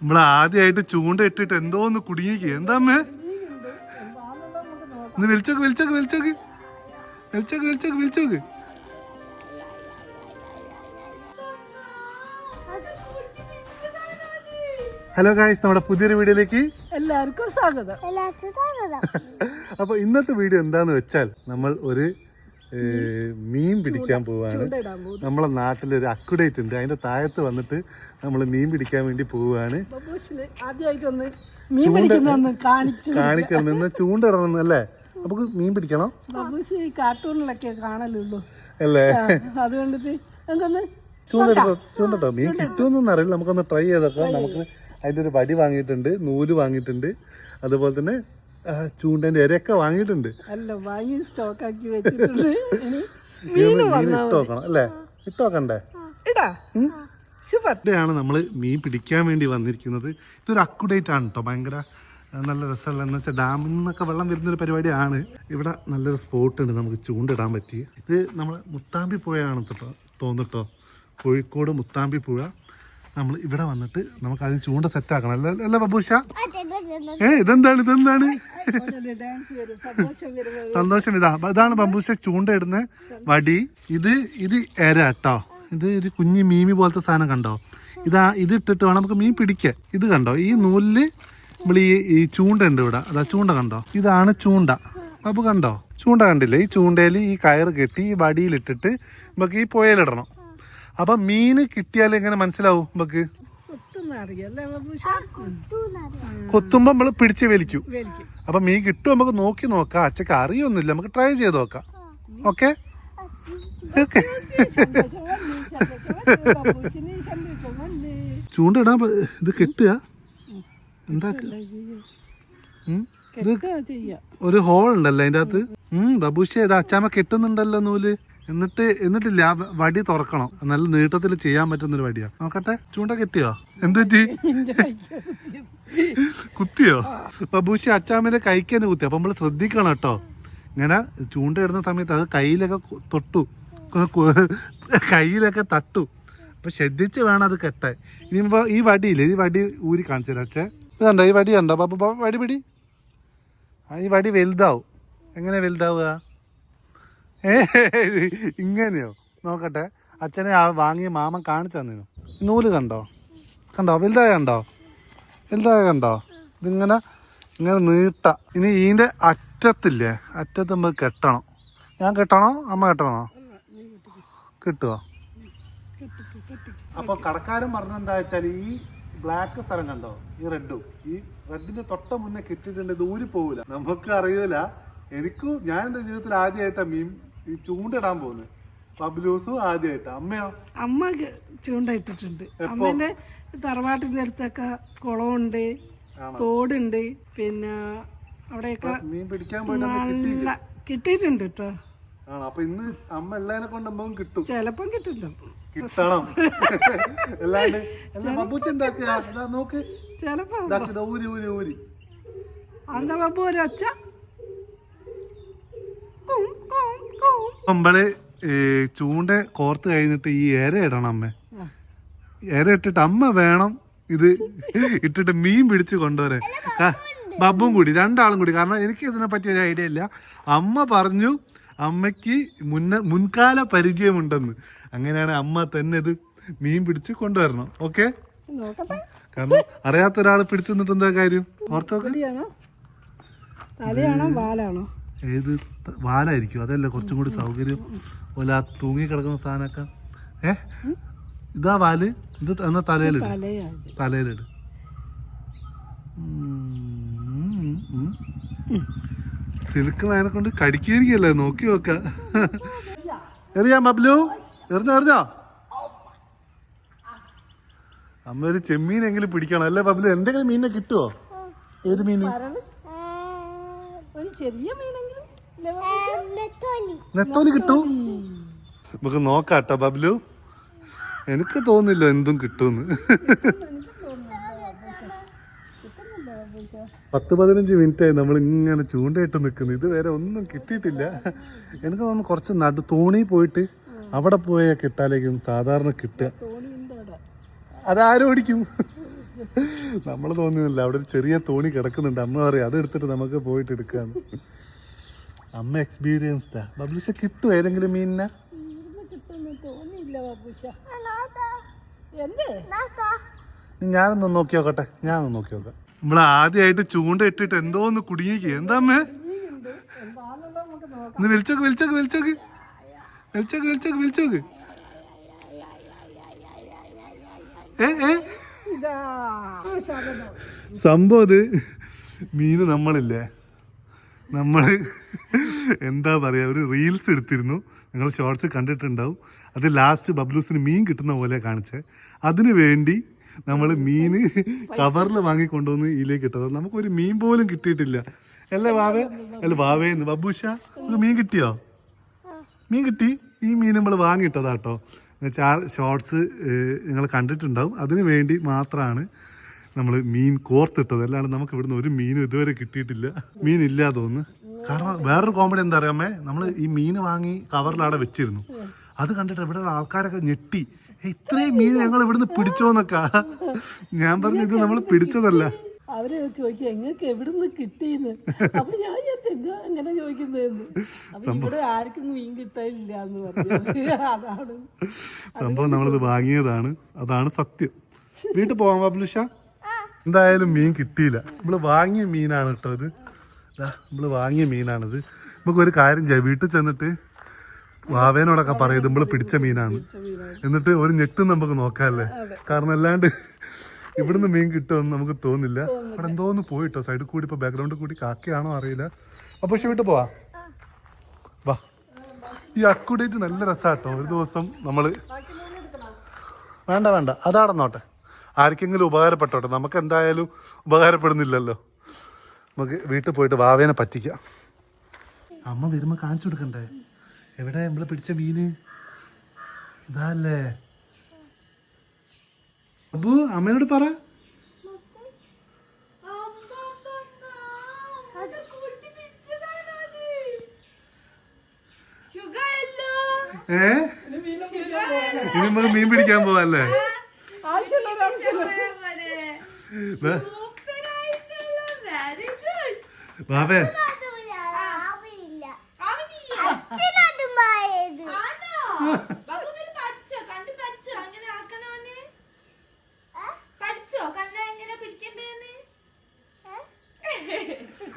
നമ്മൾ ആദ്യമായിട്ട് ചൂണ്ട ഇട്ടിട്ട് എന്തോ ഒന്ന് കുടുങ്ങിക്ക്. എന്താമ്മേ ഒന്ന് വിളിച്ചോക്ക് വിളിച്ചോക്ക് വിളിച്ചോക്ക്. വിളിച്ചോക്ക് വിളിച്ചോക്ക് വിളിച്ചോക്ക്. ഹലോ ഗായ്സ് നമ്മുടെ പുതിയൊരു വീഡിയോയിലേക്ക് എല്ലാവർക്കും സ്വാഗതം. അപ്പൊ ഇന്നത്തെ വീഡിയോ എന്താന്ന് വെച്ചാൽ നമ്മൾ ഒരു മീൻ പിടിക്കാൻ പോവാണ്. നമ്മളെ നാട്ടിലൊരു അക്കുഡേറ്റ് ഉണ്ട്. അതിന്റെ താഴത്ത് വന്നിട്ട് നമ്മൾ മീൻ പിടിക്കാൻ വേണ്ടി പോവാണ്. കാണിക്കണം നിന്ന് ചൂണ്ടിടണം അല്ലേ? നമുക്ക് മീൻ പിടിക്കണം? കാർട്ടൂണിലൊക്കെ കാണലുള്ളൂ. അല്ലേ? അതുകൊണ്ട് അതുകൊണ്ടിട്ട് നമുക്കൊന്ന് ചൂണ്ടിട്ടോ ചൂണ്ടിട്ടോ മീൻ കിട്ടുമെന്നൊന്നും അറിയില്ല. നമുക്കൊന്ന് ട്രൈ ചെയ്തൊക്കെ നമുക്ക് അതിന്റെ ഒരു വടി വാങ്ങിയിട്ടുണ്ട് നൂൽ വാങ്ങിയിട്ടുണ്ട്. അതുപോലെ തന്നെ ചൂണ്ടന്റെ ഇരയൊക്കെ വാങ്ങിയിട്ടുണ്ട്. അല്ല വാങ്ങി സ്റ്റോക്ക് ആക്കി വെച്ചിട്ടുണ്ട് മീൻ ഇട്ട് അല്ലേ? ഇട്ടോക്കണ്ടേ? ഇടാ. ഇവിടെയാണ് നമ്മൾ മീൻ പിടിക്കാൻ വേണ്ടി വന്നിരിക്കുന്നത്. ഇതൊരു അക്കുഡേറ്റ് ആണ് കേട്ടോ ഭയങ്കര നല്ല രസമുള്ള എന്ന് വെച്ചാൽ ഡാമിൽ നിന്നൊക്കെ വെള്ളം വരുന്നൊരു പരിപാടിയാണ്. ഇവിടെ നല്ലൊരു സ്പോട്ട് ഉണ്ട് നമുക്ക് ചൂണ്ടിടാൻ പറ്റി ഇത് നമ്മൾ മുത്താമ്പി പുഴയാണ് കേട്ടോ തോന്നിട്ടോ കോഴിക്കോട് മുത്താമ്പി പുഴ. നമ്മൾ ഇവിടെ വന്നിട്ട് നമുക്ക് അതിന് ചൂണ്ട സെറ്റ് ആക്കണം. അല്ല അല്ല ബബൂഷ. ഏ ഇതെന്താണ് ഇതെന്താണ്? സന്തോഷം ഇതാ. ഇതാണ് ബബൂഷ ചൂണ്ട ഇടുന്ന വടി. ഇത് ഇത് എര കേട്ടോ ഇത് ഒരു കുഞ്ഞു മീമി പോലത്തെ സാധനം കണ്ടോ? ഇതാ ഇത് ഇട്ടിട്ട് വേണം നമുക്ക് മീൻ പിടിക്കാൻ. ഇത് കണ്ടോ? ഈ നൂലിൽ നമ്മൾ ഈ ഈ ചൂണ്ട ഉണ്ട് ഇവിടെ. അതാ ചൂണ്ട കണ്ടോ? ഇതാണ് ചൂണ്ട. അപ്പൊ കണ്ടോ? ചൂണ്ട കണ്ടില്ലേ? ഈ ചൂണ്ടയിൽ ഈ കയർ കെട്ടി ഈ വടിയിലിട്ടിട്ട് നമുക്ക് ഈ പുഴയിലിടണം. അപ്പൊ മീന് കിട്ടിയാൽ എങ്ങനെ മനസ്സിലാവും നമുക്ക്? കൊത്തുമ്പോ നമ്മൾ പിടിച്ച് വലിക്കും. അപ്പൊ മീൻ കിട്ടും നമുക്ക് നോക്കി നോക്കാം. അച്ഛക്ക് അറിയൊന്നുമില്ല. നമുക്ക് ട്രൈ ചെയ്ത് നോക്കാം. ഓക്കെ ചൂണ്ടിടാ. ഇത് കെട്ടുക. എന്താ ഒരു ഹോൾ ഉണ്ടല്ലോ അതിന്റെ അകത്ത്. ഉം ബബൂഷേ ഇത് അച്ചാമ്മ കെട്ടുന്നുണ്ടല്ലോ നൂൽ. എന്നിട്ട് എന്നിട്ടില്ല വടി തുറക്കണം. നല്ല നീട്ടത്തിൽ ചെയ്യാൻ പറ്റുന്ന ഒരു വടിയാ. നോക്കട്ടെ ചൂണ്ട കെട്ടിയോ? കുത്തിയത്. കുത്തിയോ? ബബൂശി അച്ചാമ്മന്റെ കൈക്ക് തന്നെ കുത്തി. അപ്പൊ നമ്മൾ ശ്രദ്ധിക്കണം കേട്ടോ. ഇങ്ങനെ ചൂണ്ട ഇടുന്ന സമയത്ത് അത് കയ്യിലൊക്കെ തൊട്ടു. കയ്യിലൊക്കെ തട്ടു. അപ്പൊ ശ്രദ്ധിച്ച് വേണം അത് കെട്ടാൻ. ഇനിയിപ്പോ ഈ വടിയില്ലേ? ഈ വടി ഊരി കാണിച്ചു തരാം അച്ഛേ. കണ്ടോ ഈ വടി കണ്ടോ? വടി പിടി. ഈ വടി വലുതാവും. എങ്ങനെ വലുതാവുക? ഇങ്ങനെയോ? നോക്കട്ടെ. അച്ഛനെ ആ വാങ്ങിയ മാമൻ കാണിച്ചു തന്നിരുന്നു. നൂൽ കണ്ടോ? കണ്ടോ? വലുതായ കണ്ടോ? വലുതായ കണ്ടോ? ഇതിങ്ങനെ ഇങ്ങനെ നീട്ട. ഇനി ഇതിന്റെ അറ്റത്തില്ലേ? അറ്റത്ത് നമ്മൾ കെട്ടണം. ഞാൻ കെട്ടണോ? അമ്മ കെട്ടണോ? കിട്ടുമോ അപ്പൊ കടക്കാരൻ പറഞ്ഞെന്താ വെച്ചാൽ ഈ ബ്ലാക്ക് സ്ഥലം കണ്ടോ? ഈ റെഡും ഈ റെഡിന്റെ തൊട്ട മുന്നേ കിട്ടിയിട്ടുണ്ട്. ഊരി പോവില്ല നമുക്ക് അറിയൂല. എനിക്കും ഞാൻ എന്റെ ജീവിതത്തിൽ ആദ്യമായിട്ടാ മീൻ ഈ ചൂണ്ടിടാൻ പോകുന്നത് പബ്ലൂസും ആദ്യമായിട്ട്. അമ്മയോ? അമ്മ ചൂണ്ട ഇട്ടിട്ടുണ്ട് അമ്മേന്റെ തറവാട്ടിന്റെ അടുത്തൊക്കെ കുളമുണ്ട്? തോടുണ്ട് പിന്നെ അവിടെയൊക്കെ മീൻ പിടിക്കാൻ നല്ല കിട്ടിയിട്ടുണ്ട് കേട്ടോ. അപ്പൊ ഇന്ന് അമ്മ എല്ലാരെ കിട്ടും. ചിലപ്പം കിട്ടില്ല. കിട്ടണം. അല്ലാണ്ട് നോക്ക്. ചിലപ്പോ ഊരി ഊരി ഊരി. അന്ത ബാബു ഒരു കും. നമ്മൾ ഏ, ചൂണ്ട കോർത്ത് കഴിഞ്ഞിട്ട് ഈ ഇര ഇടണം അമ്മ. ഇര ഇട്ടിട്ട് അമ്മ വേണം ഇത് ഇട്ടിട്ട് മീൻ പിടിച്ച് കൊണ്ടുവരാൻ. ബബും ബബ്ബും കൂടി രണ്ടാളും കൂടി. കാരണം എനിക്ക് ഇതിനെ പറ്റി ഒരു ഐഡിയ ഇല്ല. അമ്മ പറഞ്ഞു അമ്മയ്ക്ക് മുന്ന മുൻകാല പരിചയമുണ്ടെന്ന്. അങ്ങനെയാണ് അമ്മ തന്നെ ഇത് മീൻ പിടിച്ച് കൊണ്ടുവരണം. ഓക്കെ? നോക്കട്ടെ. കാരണം അറിയാത്ത ഒരാൾ പിടിച്ചു നിന്നിട്ട് എന്താ കാര്യം? ഓർത്തോ തലയാണോ വാലാണോ? ഏത് വാനായിരിക്കും വാലായിരിക്കും? അതല്ല കുറച്ചും കൂടി സൗകര്യം. പോലെ ആ തൂങ്ങി കിടക്കുന്ന സാധനമൊക്കെ. ഏ? ഇതാ വാൽ. ഇത് എന്നാ തലയിലിട്? തലയിലിട. സിൽക്ക് വാനെ കൊണ്ട് കടിക്കായിരിക്കല്ലേ നോക്കി നോക്ക. എറിയാ ബബ്ലു. എറിഞ്ഞോ എറിഞ്ഞോ? അമ്മ ഒരു ചെമ്മീനെങ്കിലും പിടിക്കണം. അല്ലേ ബബ്ലു? എന്തെങ്കിലും മീനെ കിട്ടുമോ ഏത് മീന്? ഒരു ചെറിയ ബാബു? നെത്തോലി. കിട്ടൂ? നമുക്ക് നോക്കാട്ടോ ബബ്ലു. എനിക്ക് തോന്നില്ല എന്തും കിട്ടുമെന്ന് പത്ത് പതിനഞ്ച് മിനിറ്റ് ആയി നമ്മൾ ഇങ്ങനെ ചൂണ്ടയിട്ട് നിൽക്കുന്നു. ഇതുവരെ ഒന്നും കിട്ടിയിട്ടില്ല. എനിക്ക് തോന്നുന്നു കുറച്ച് നടു തോണി പോയിട്ട് അവിടെ പോയ കിട്ടാലേക്കും സാധാരണ കിട്ടുക. അതാരും ഓടിക്കും? നമ്മൾ തോന്നിയില്ല അവിടെ ഒരു ചെറിയ തോണി കിടക്കുന്നുണ്ട്. അമ്മ പറയും അതെടുത്തിട്ട് നമുക്ക് പോയിട്ട് എടുക്കാന്ന്. അമ്മ എക്സ്പീരിയൻസ്ഡാ ബബ്ലുഷ കിട്ടും ഏതെങ്കിലും മീനിനെ? തോന്നിയില്ല ഞാനൊന്ന് നോക്കി നോക്കട്ടെ. ഞാനൊന്ന് നോക്കി നോക്കാം. നമ്മൾ ആദ്യമായിട്ട് ചൂണ്ട ഇട്ടിട്ട് എന്തോ ഒന്ന് കുടുങ്ങിക്ക്. എന്താമ്മേ ഒന്ന് വിളിച്ചോക്ക് വിളിച്ചോക്ക് വിളിച്ചോക്ക്. വിളിച്ചോക്ക് വിളിച്ചോക്ക് വിളിച്ചോക്ക്. ഏ ഏ? സംഭവത് മീന് നമ്മളില്ലേ? നമ്മൾ എന്താ പറയുക ഒരു റീൽസ് എടുത്തിരുന്നു. നിങ്ങൾ ഷോർട്സ് കണ്ടിട്ടുണ്ടാവും. അത് ലാസ്റ്റ് ബബ്ലൂസിന് മീൻ കിട്ടുന്ന പോലെ കാണിച്ചേ. അതിനു വേണ്ടി നമ്മൾ മീന് കവറിൽ വാങ്ങി കൊണ്ടുവന്ന് ഇതിലേക്ക് ഇട്ടത്. നമുക്കൊരു മീൻ പോലും കിട്ടിയിട്ടില്ല. അല്ലേ വാവേ? അല്ല വാവേന്ന് ബബൂഷ നമുക്ക് മീൻ കിട്ടിയോ? മീൻ കിട്ടി. ഈ മീൻ നമ്മൾ വാങ്ങിയിട്ടതാട്ടോ എന്നുവെച്ചാൽ ഷോർട്സ് നിങ്ങൾ കണ്ടിട്ടുണ്ടാവും. അതിനു വേണ്ടി മാത്രമാണ് നമ്മൾ മീൻ കോർത്തിട്ടത്. അല്ലാണ്ട് നമുക്ക് ഇവിടുന്ന് ഒരു മീനും ഇതുവരെ കിട്ടിയിട്ടില്ല. മീൻ ഇല്ല തോന്നുന്നു കാരണം വേറൊരു കോമഡി എന്താ അറിയാമേ നമ്മൾ ഈ മീൻ വാങ്ങി കവറിൽ അവിടെ വെച്ചിരുന്നു. അത് കണ്ടിട്ട് ഇവിടെയുള്ള ആൾക്കാരൊക്കെ ഞെട്ടി. "ഏയ്, ഇത്രയും മീൻ ഞങ്ങൾ ഇവിടുന്ന് പിടിച്ചോന്നൊക്കെ. ഞാൻ പറഞ്ഞു ഇത് നമ്മൾ പിടിച്ചതല്ല. അവർ ചോദിക്കുക എങ്ങക്ക് എവിടുന്ന് കിട്ടിയെന്ന് അപ്പൊ ഞാൻ വിചാരിച്ചു എന്താ എങ്ങനെ ചോദിക്കുന്നതെന്ന്? അപ്പൊ ഇവിടെ ആർക്കും മീൻ കിട്ടാനില്ല എന്ന് പറഞ്ഞു. അതാണ്. സംഭവം നമ്മളിത് വാങ്ങിയതാണ്. അതാണ് സത്യം. വീട്ടിൽ പോവാൻ പബ്ലിഷ എന്തായാലും മീൻ കിട്ടിയില്ല. നമ്മൾ വാങ്ങിയ മീനാണ് കേട്ടോ ഇത്. നമ്മൾ വാങ്ങിയ മീനാണിത്. നമുക്ക് ഒരു കാര്യം ചെയ്യാം. വീട്ടിൽ ചെന്നിട്ട് വാവേനോടൊക്കെ പറയും നമ്മൾ പിടിച്ച മീനാണ്. എന്നിട്ട് ഒരു ഞെട്ടും നമുക്ക് നോക്കാല്ലേ? കാരണം അല്ലാണ്ട് ഇവിടുന്ന് മീൻ കിട്ടുമെന്ന് നമുക്ക് തോന്നില്ല. അവിടെ എന്തോ ഒന്ന് പോയിട്ടോ? സൈഡിൽ കൂടി ഇപ്പൊ ബാക്ക്ഗ്രൗണ്ടിൽ കൂടി കാക്കയാണോ അറിയില്ല. അപ്പൊ പക്ഷെ വീട്ടിൽ പോവാ. വാ. ഈ അക്കുഡേറ്റ് നല്ല രസാട്ടോ ഒരു ദിവസം നമ്മൾ വേണ്ട വേണ്ട. അതാടന്നോട്ടെ ആർക്കെങ്കിലും ഉപകാരപ്പെട്ടോട്ടെ? നമുക്ക് എന്തായാലും ഉപകാരപ്പെടുന്നില്ലല്ലോ. നമുക്ക് വീട്ടിൽ പോയിട്ട് വാവേനെ പറ്റിക്കാം. അമ്മ വരുമ്പോ കാണിച്ചു കൊടുക്കണ്ടേ? എവിടെ നമ്മളെ പിടിച്ച മീന്? ഇതല്ലേ. അബു അമ്മയോട് പറ. ഏ? ഇനി നമുക്ക് മീൻ പിടിക്കാൻ പോവല്ലേ? വാവേ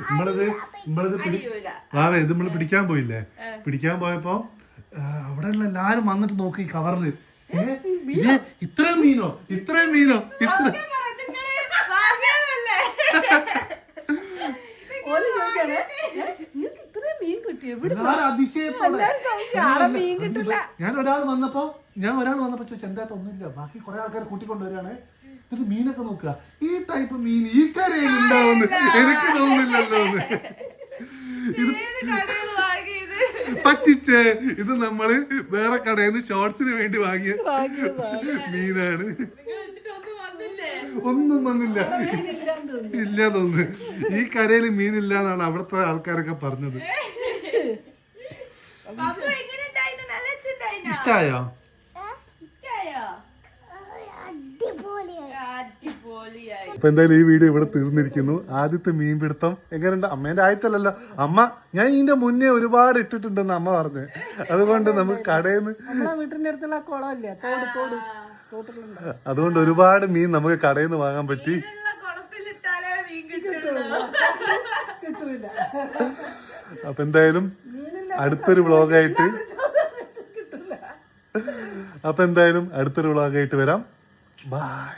നമ്മളിത് നമ്മളിത് വാവേ ഇത് നമ്മൾ പിടിക്കാൻ പോയില്ലേ? പിടിക്കാൻ പോയപ്പോ അവിടെ അവിടെയുള്ള എല്ലാരും വന്നിട്ട് നോക്കി കവറിൽ. ഏ? ഇത് ഇത്രയും മീനോ? ഇത്രയും മീനോ? ഇത്ര ഓൽ ചോദിക്കാണ് "ഏ, നിങ്ങൾക്ക് ഇത്രയും മീൻ കിട്ടി എവിടെ എല്ലാരും അതിശയത്തോടെ. എല്ലാവരും ചോദിക്കും, മീൻ കിട്ടില്ല. ഞാൻ ഒരാൾ വന്നപ്പോ ഞാൻ ഒരാൾ വന്നപ്പോ ചോദിച്ചു എന്തായിട്ട് ഒന്നുമില്ല ബാക്കി കുറെ ആൾക്കാർ കൂട്ടിക്കൊണ്ടുവരികയാണ് എന്നിട്ട് മീനൊക്കെ നോക്കുക. ഈ ടൈപ്പ് മീൻ ഈ കരയിൽ ഉണ്ടാവുന്നു എനിക്ക് തോന്നുന്നില്ലല്ലോ ഇത് പറ്റിച്ചേ. ഇത് നമ്മൾ വേറെ കടയിൽ നിന്ന് ഷോർട്സിന് വേണ്ടി വാങ്ങിയ. മീനാണ്. ഒന്നും വന്നില്ല? മീനില്ലാന്ന് തോന്നുന്നു. ഇല്ല തോന്നുന്നു. ഈ കരയിൽ മീനില്ല എന്നാണ് അവിടുത്തെ ആൾക്കാരൊക്കെ പറഞ്ഞത്. ഇഷ്ടായോ? അപ്പൊ എന്തായാലും ഈ വീഡിയോ ഇവിടെ തീർന്നിരിക്കുന്നു. ആദ്യത്തെ മീൻ പിടുത്തം എങ്ങനെയുണ്ട്? അമ്മേന്റെ ആയിട്ടല്ലല്ലോ. അമ്മ ഞാൻ ഇതിന്റെ മുന്നേ ഒരുപാട് ഇട്ടിട്ടുണ്ടെന്ന് അമ്മ പറഞ്ഞു. അതുകൊണ്ട് നമുക്ക് കടയിൽ നിന്ന് വീട്ടിന്റെ അടുത്തുള്ള കുളമില്ലേ? അതുകൊണ്ട് ഒരുപാട് മീൻ നമുക്ക് കടയിൽ നിന്ന് വാങ്ങാൻ പറ്റി. അപ്പൊ എന്തായാലും അടുത്തൊരു വ്ളോഗായിട്ട് അപ്പൊ എന്തായാലും അടുത്തൊരു വ്ളോഗായിട്ട് വരാം. ബൈ